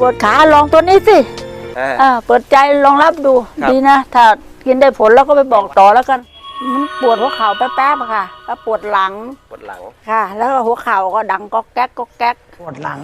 ปวดขาลองตัวนี้สิอ่า อ่าเปิดใจลองรับดูครับ ดีนะ ถ้ากินได้ผลแล้วก็ไปบอกต่อแล้วกันมันปวดหัวเข่าแป๊บๆอะค่ะ แล้วปวดหลังปวดหลังค่ะ แล้วก็หัวเข่าก็ดังก๊อกแก๊กก๊อกแก๊ก ปวดหลัง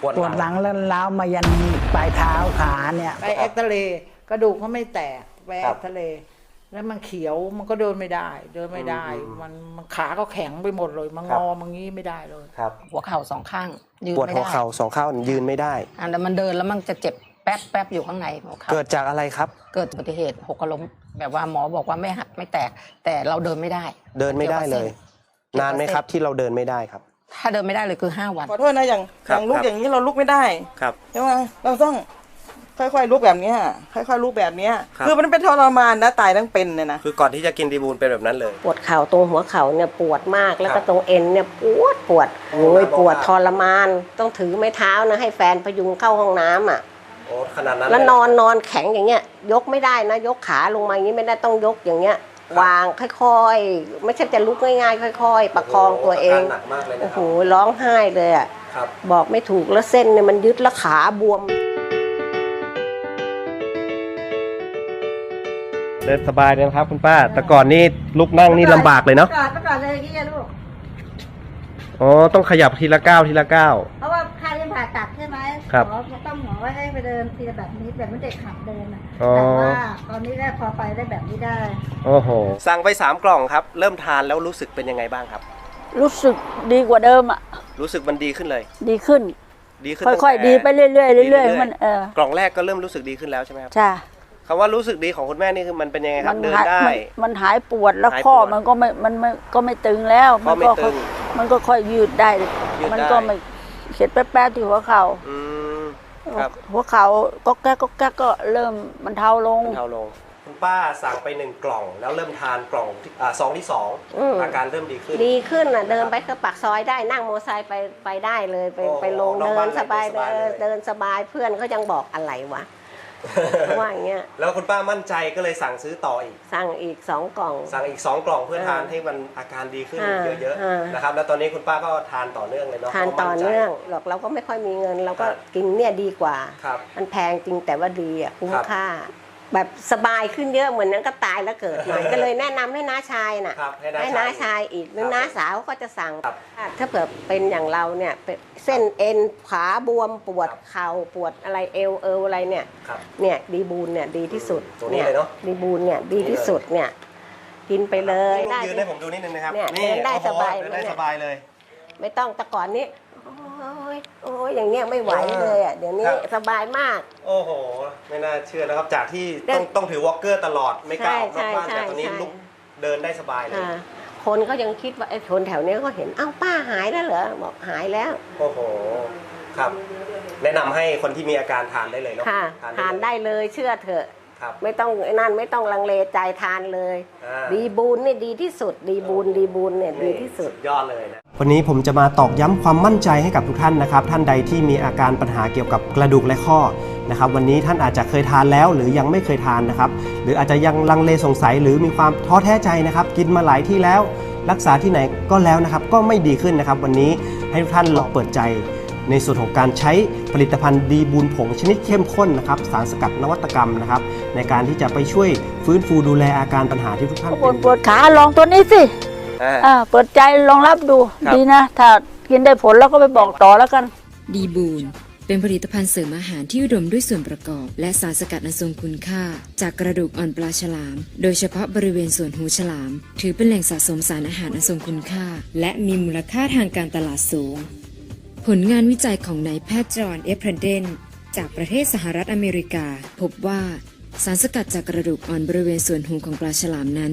ปวดปวดหลังแล้วล้าวมายันปลายเท้าขาเนี่ย ไปเอ็กซเรย์กระดูกเขาไม่แตกไปเอ็กซเรย์ แล้วมันเขียวมันก็เดินไม่ได้ เดินไม่ได้มันมันขาก็แข็งไปหมดเลย มันงอมันงี้ไม่ได้เลย ครับ หัวเข่าสองข้างยืนปวดไม่หัวได้เข่าสองข้างยืนไม่ได้ อะแต่มันเดินแล้วมันจะเจ็บแป๊บแป๊บอยู่ข้างในหัวเข่าเกิดจากอะไรครับ เกิดอุบัติเหตุหกล้มแบบว่าหมอบอกว่าไม่หักไม่แตก แต่เราเดินไม่ได้เดินไม่ได้เลยกี่ยวกับส้นานไหมครับที่เราเดินไม่ได้ครับ ถ้าเดินไม่ได้เลยคือห้าวัน ขอโทษนะอย่างครัอบย่างลุกครับ อย่างนี้เราลุกไม่ได้ครับ ใช่ไหมเราต้อง ค่อยๆลุกแบบเนี้ยค่อยๆลุกแบบเนี้ยครับ คือมันเป็นทรมานนะตายทั้งเป็นเนี่ยนะ คือก่อนที่จะกินดีบูลเป็นแบบนั้นเลย ปวดเข่าตรงหัวเข่าเนี่ยปวดมากแล้วครัก็บตรงเอ็นเนี่ยปวดปวดโอ้โอ้ยครับปวดทรมาน ต้องถือไม้เท้านะให้แฟนพยุงเข้าห้องน้ำอะ โอ้ขนาดนั้นแล้วเยนอนนอนแข็งอย่างเงี้ย ยกไม่ได้นะ ยกขาลงมาอย่างนี้ไม่ได้ต้องยกอย่างเงี้ย วางค่อยๆ ไม่ใช่จะลุกง่ายๆ ค่อย ๆ ประคองตัวเองาการหนักมากเลยนะโอ้คโหรับร้องไห้เลยอะครับ บอกไม่ถูกแล้วเส้นเนี่ยมันยึดแล้วขาบวม เดินสบายเลยนะครับ คุณป้า แต่ก่อนนี่ลุกนั่งนี่ลำบากเลยเนาะก่อนเมื่อก่อนเลยอย่างนี้ไงลูก อ๋อต้องขยับทีละก้าวทีละก้าว เพราะว่าค่าเรียนผ่าตัดใช่ไหมครับ หมอต้องหมอไว้ให้ไปเดินทีละแบบนี้แบบเหมันเด็กขับเดินนะอ๋อ แต่ว่าตอนนี้ได้พอไปได้แบบนี้ได้ โอ้โห สั่งไปสามกล่องครับ เริ่มทานแล้วรู้สึกเป็นยังไงบ้างครับ รู้สึกดีกว่าเดิมอะ รู้สึกมันดีขึ้นเลย ดีขึ้น ดีขึ้นค่ตั้งอยแต่ๆดีไปเรื่อยๆเรื่อยดีเรื่อยๆๆมันเออ กล่องแรกก็เริ่มรู้สึกดีขึ้นแล้วใช่ไหมครับ จ้า คำว่ารู้สึกดีของคุณแม่นี่คือมันเป็นยังไงครับเดินหายได้มันมันหายปวดแล้วหายปวดข้อมันก็ไม่มันไม่ก็ไม่ตึงแล้วข้อไม่ก็ตึงมันก็ค่อยยืดได้ยืดมันได้ก็ไม่เข็ดแป๊บๆที่หัวเข่าอืมครับหัวเข่าก็แก๊กก็แก๊กก็เริ่มมันเทาลงบรรเทาลงคุณป้าสั่งไปหนึ่งกล่อง แล้วเริ่มทานกล่องที่อ่าซองที่สองอืมอาการเริ่มดีขึ้น ดีขึ้นอะเดินไปก็ปากซอยได้นั่งมอเตอร์ไซค์ไปไปได้เลยไปโอ้ไปลงนอกเดิบ้านนสบายเดินสบายเลยเดินสบายเพื่อนเขายังบอกอะไรวะ ว่าอย่างเงี้ยแล้วคุณป้ามั่นใจก็เลยสั่งซื้อต่ออีก สั่งอีกสองกล่อง สั่งอีก2กล่องเพื่ออ่าทานให้มันอาการดีขึ้นอ่าเยอะอ่า ๆนะครับแล้วตอนนี้คุณป้าก็ทานต่อเนื่องเลยเนาะทานพระต่อมั่ใจ เนื่องหรอกเราก็ไม่ค่อยมีเงิน เราก็ครับ กินเนี่ยดีกว่า ครับ มันแพงจริงแต่ว่าดีอะคุ้มครับ ค่า แบบสบายขึ้นเยอะเหมือนนั้นก็ตายแล้วเกิดใหม่ก็เลยแนะนำให้น้าชายน่ะครับให้น้าให้น้าชายชายอีกหรือครับน้าสาวก็จะสั่ง ครับถ้าเผื่อเป็นอย่างเราเนี่ยเป็นเส้นเอ็นขาบวมปวดครับเข่าปวดอะไรเอวเอวอะไรเนี่ยครับเนี่ยดีบูนเนี่ยดีที่สุดตัวนี้เลยเนอะ ดีบูนเนี่ยดีที่สุดเนี่ยกินไปเลยลูกยืนให้ผมดูนิดนึงนะครับเนี่ยเดินได้โอ้โหสบายเดินได้เนี่ยสบายเลย ไม่ต้องแต่ก่อนนี้ โอ้ยโอ้ยอย่างเงี้ยไม่ไหวเลยอะเดี๋ยวนี้ครับ สบายมาก โอ้โห ไม่น่าเชื่อนะครับ จากที่เดิต้อนงต้องถือวอล์กเกอร์ตลอดไม่กล้าออกนอกบ้านใช่แต่ตอนนี้ใช่ ลุกเดินได้สบายเลย อ่าคนเขายังคิดว่าไอ้คนแถวเนี้ยก็เห็นเอ้าป้าหายแล้วเหรอบอกหายแล้วโอ้โห ครับ แนะนำให้คนที่มีอาการทานได้เลยเนาะค่ะทานได้เลยเชื่อเถอะ ครับไม่ต้องไอ้นั่นไม่ต้องลังเลใจทานเลย อ่าดีบูนนี่ดีที่สุด ดีบูนดีบูนเนี่ยดีที่สุด ยอดเลยนะ วันนี้ผมจะมาตอกย้ำความมั่นใจให้กับทุกท่านนะครับ ท่านใดที่มีอาการปัญหาเกี่ยวกับกระดูกและข้อนะครับ วันนี้ท่านอาจจะเคยทานแล้ว หรือยังไม่เคยทานนะครับ หรืออาจจะยังลังเลสงสัยหรือมีความท้อแท้ใจนะครับ กินมาหลายที่แล้ว รักษาที่ไหนก็แล้วนะครับ ก็ไม่ดีขึ้นนะครับ วันนี้ให้ทุกท่านลองเปิดใจในส่วนของการใช้ผลิตภัณฑ์ดีบูนผงชนิดเข้มข้นนะครับ สารสกัดนวัตกรรมนะครับ ในการที่จะไปช่วยฟื้นฟูดูแลอาการปัญหาที่ทุกท่านปวดนปวดขาลองตัวนี้สิ อ่า อ่าเปิดใจลองรับดูครับ ดีนะ ถ้ากินได้ผลแล้วก็ไปบอกต่อแล้วกัน ดีบูนเป็นผลิตภัณฑ์เสริมอาหารที่อุดมด้วยส่วนประกอบ และสารสกัดอันทรงคุณค่า จากกระดูกอ่อนปลาฉลาม โดยเฉพาะบริเวณส่วนหูฉลาม ถือเป็นแหล่งสะสมสารอาหารอันทรงคุณค่า และมีมูลค่าทางการตลาดสูง ผลงานวิจัยของนายแพทย์จอห์นเอฟเพรเดนจากประเทศสหรัฐอเมริกา พบว่าสารสกัดจากกระดูกอ่อนบริเวณส่วนหูของปลาฉลามนั้น